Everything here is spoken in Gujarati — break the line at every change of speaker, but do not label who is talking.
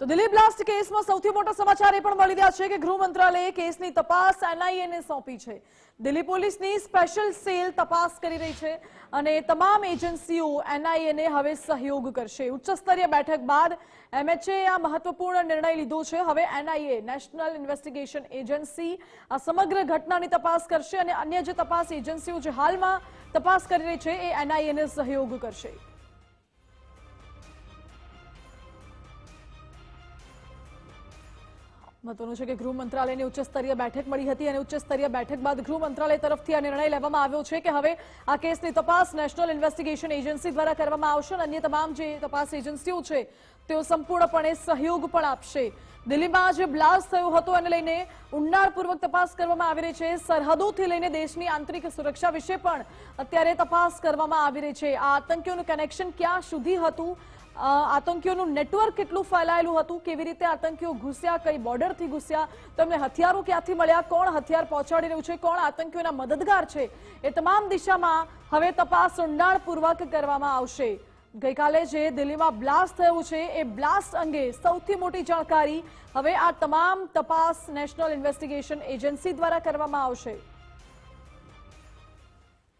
તો દિલ્હી બ્લાસ્ટ કેસમાં સૌથી મોટો સમાચાર એ પણ મળી રહ્યા છે કે ગૃહ મંત્રાલયે કેસની તપાસ NIA ને સોંપી છે. દિલ્હી પોલીસની સ્પેશિયલ સેલ તપાસ કરી રહી છે અને તમામ એજન્સીઓ NIA ને હવે સહયોગ કરશે. ઉચ્ચ સ્તરીય બેઠક બાદ એમએચએ આ મહત્વપૂર્ણ નિર્ણય લીધો છે. હવે એનઆઈએ, નેશનલ ઇન્વેસ્ટિગેશન એજન્સી, આ સમગ્ર ઘટનાની તપાસ કરશે અને અન્ય જે તપાસ એજન્સીઓ જે હાલમાં તપાસ કરી રહી છે એ NIA ને સહયોગ કરશે. મહત્વનું છે કે ગૃહ મંત્રાલયની ઉચ્ચ સ્તરીય બેઠક મળી હતી અને ઉચ્ચ સ્તરીય બેઠક બાદ ગૃહ મંત્રાલય તરફથી આ નિર્ણય લેવામાં આવ્યો છે કે હવે આ કેસની તપાસ નેશનલ ઇન્વેસ્ટિગેશન એજન્સી દ્વારા કરવામાં આવશે અને અન્ય તમામ જે તપાસ એજન્સીઓ છે તેઓ સંપૂર્ણપણે સહયોગ પણ આપશે. દિલ્હીમાં જે બ્લાસ્ટ થયો હતો એને લઈને ઊંડાણપૂર્વક તપાસ કરવામાં આવી રહી છે. સરહદોથી લઈને દેશની આંતરિક સુરક્ષા વિશે પણ અત્યારે તપાસ કરવામાં આવી રહી છે. આ આતંકીઓનું કનેક્શન ક્યાં સુધી હતું? આતંકીઓનું નેટવર્ક કેટલું ફેલાયેલું હતું? કેવી રીતે આતંકીઓ ઘૂસ્યા? કઈ બોર્ડરથી ઘૂસ્યા? તેમને હથિયારો ક્યાંથી મળ્યા? કોણ હથિયાર પહોંચાડી રહ્યું છે? કોણ આતંકીઓના મદદગાર છે? એ તમામ દિશામાં હવે તપાસ ઊંડાણપૂર્વક કરવામાં આવશે. ગઈકાલે જે દિલ્હીમાં બ્લાસ્ટ થયું છે, એ બ્લાસ્ટ અંગે સૌથી મોટી જાણકારી હવે આ તમામ તપાસ નેશનલ ઇન્વેસ્ટિગેશન એજન્સી દ્વારા કરવામાં આવશે.